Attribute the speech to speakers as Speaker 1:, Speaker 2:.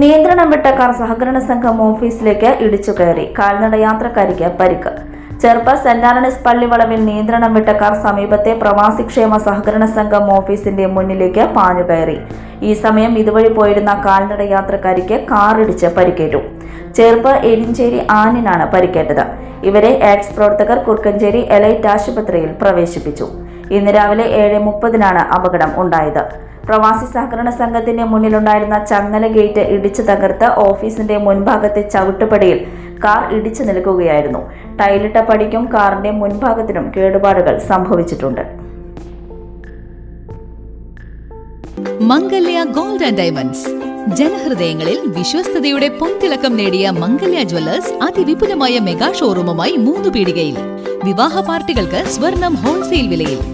Speaker 1: നിയന്ത്രണം വിട്ട കാർ സഹകരണ സംഘം ഓഫീസിലേക്ക് ഇടിച്ചു കയറി. കാൽനട യാത്രക്കാരിക്ക് പരിക്ക്. ചെറുപ്പ സെന്റ് ആന്റണീസ് പള്ളിവളവിൽ നിയന്ത്രണം വിട്ട കാർ സമീപത്തെ പ്രവാസിക്ഷേമ സഹകരണ സംഘം ഓഫീസിന്റെ മുന്നിലേക്ക് പാഞ്ഞു കയറി. ഈ സമയം ഇതുവഴി പോയിരുന്ന കാൽനട യാത്രക്കാരിക്ക് കാറിടിച്ച് പരിക്കേറ്റു. ചെറുപ്പ് എരിഞ്ചേരി ആനിനാണ് പരിക്കേറ്റത്. ഇവരെ എക്സ് പ്രവർത്തകർ കുർക്കഞ്ചേരി എലൈറ്റ് ആശുപത്രിയിൽ പ്രവേശിപ്പിച്ചു. ഇന്ന് രാവിലെ ഏഴ് മുപ്പതിനാണ് അപകടം ഉണ്ടായത്. പ്രവാസി സഹകരണ സംഘത്തിന്റെ മുന്നിലുണ്ടായിരുന്ന ചങ്ങല ഗേറ്റ് ഇടിച്ചു തകർത്ത് ഓഫീസിന്റെ മുൻഭാഗത്തെ ചവിട്ടുപടിയിൽ കാർ ഇടിച്ചു നിൽക്കുകയായിരുന്നു. ടൈലിട്ട പടിക്കും കാറിന്റെ മുൻഭാഗത്തിനും കേടുപാടുകൾ സംഭവിച്ചിട്ടുണ്ട്.
Speaker 2: Mangalya gold and diamonds. ജനഹൃദയങ്ങളിൽ വിശ്വസ്തയുടെ പൊൻതിളക്കം നേടിയ മംഗല്യ ജ്വല്ലേഴ്സ് അതിവിപുലമായ മെഗാ ഷോറൂമുമായി മൂന്ന് പീടികയിൽ വിവാഹ പാർട്ടികൾക്ക് സ്വർണം ഹോൾസെയിൽ വിലയിൽ.